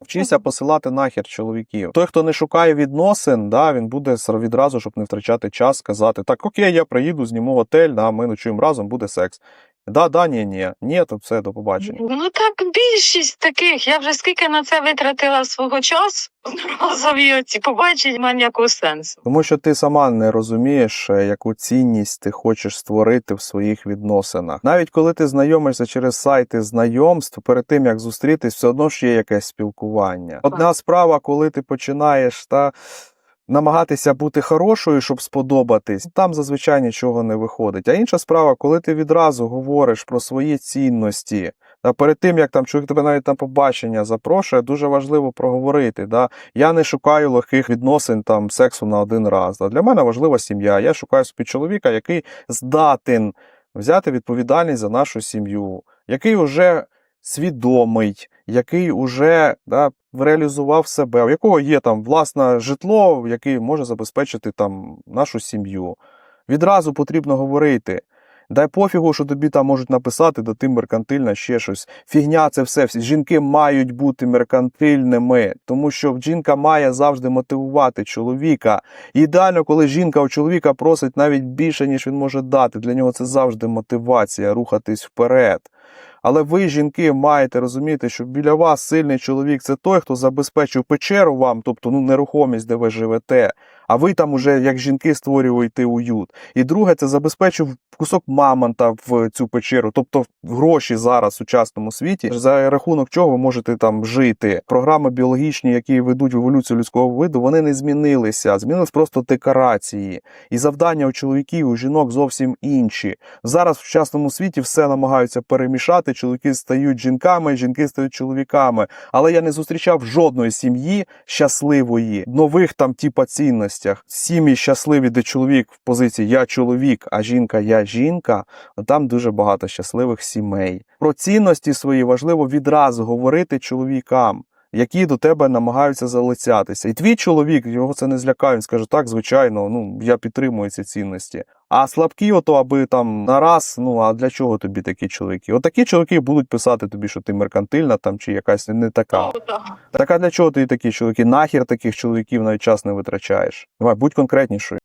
Вчися посилати нахер чоловіків. Той, хто не шукає відносин, да, він буде відразу, щоб не втрачати час, сказати: так, окей, я приїду, зніму готель, да, ми ночуємо разом, буде секс. Да, да, ні, ні. Ні, то все, до побачення. Ну так більшість таких. Я вже скільки на це витратила свого часу разові оці побачить немає ніякого сенсу. Тому що ти сама не розумієш, е, яку цінність ти хочеш створити в своїх відносинах. Навіть коли ти знайомишся через сайти знайомств, перед тим як зустрітись, все одно ж є якесь спілкування. Одна справа, коли ти починаєш та. Намагатися бути хорошою, щоб сподобатись, там зазвичай нічого не виходить. А інша справа, коли ти відразу говориш про свої цінності, та перед тим як там чоловік тебе навіть на побачення запрошує, дуже важливо проговорити. Да? Я не шукаю легких відносин там сексу на один раз. Да? Для мене важлива сім'я. Я шукаю собі чоловіка, який здатен взяти відповідальність за нашу сім'ю, який уже свідомий, який уже да, реалізував себе, у якого є там власне житло, який може забезпечити там нашу сім'ю. Відразу потрібно говорити. Дай пофігу, що тобі там можуть написати, да ти меркантильна, ще щось. Фігня, це все. Жінки мають бути меркантильними, тому що жінка має завжди мотивувати чоловіка. Ідеально, коли жінка у чоловіка просить навіть більше, ніж він може дати. Для нього це завжди мотивація рухатись вперед. Але ви, жінки, маєте розуміти, що біля вас сильний чоловік це той, хто забезпечив печеру вам, тобто ну, нерухомість, де ви живете. А ви там уже, як жінки, створюєте уют. І друге, це забезпечив кусок мамонта в цю печеру, тобто гроші зараз в сучасному світі, за рахунок чого ви можете там жити. Програми біологічні, які ведуть в еволюцію людського виду, вони не змінилися. Змінились просто декорації. І завдання у чоловіків, у жінок зовсім інші. Зараз в сучасному світі все намагаються перемішати. Чоловіки стають жінками, жінки стають чоловіками. Але я не зустрічав жодної сім'ї щасливої, нових там типа цінностях. Сім'ї щасливі, де чоловік в позиції я чоловік, а жінка я жінка. Там дуже багато щасливих сімей. Про цінності свої важливо відразу говорити чоловікам. Які до тебе намагаються залицятися. І твій чоловік його це не злякає. Він скаже: так, звичайно, ну я підтримую ці цінності. А слабкі, ото аби там на раз, ну а для чого тобі такі чоловіки? Отакі чоловіки будуть писати тобі, що ти меркантильна там чи якась не така. Так а для чого ти такі чоловіки? Нахер таких чоловіків навіть час не витрачаєш? Давай, будь конкретнішою.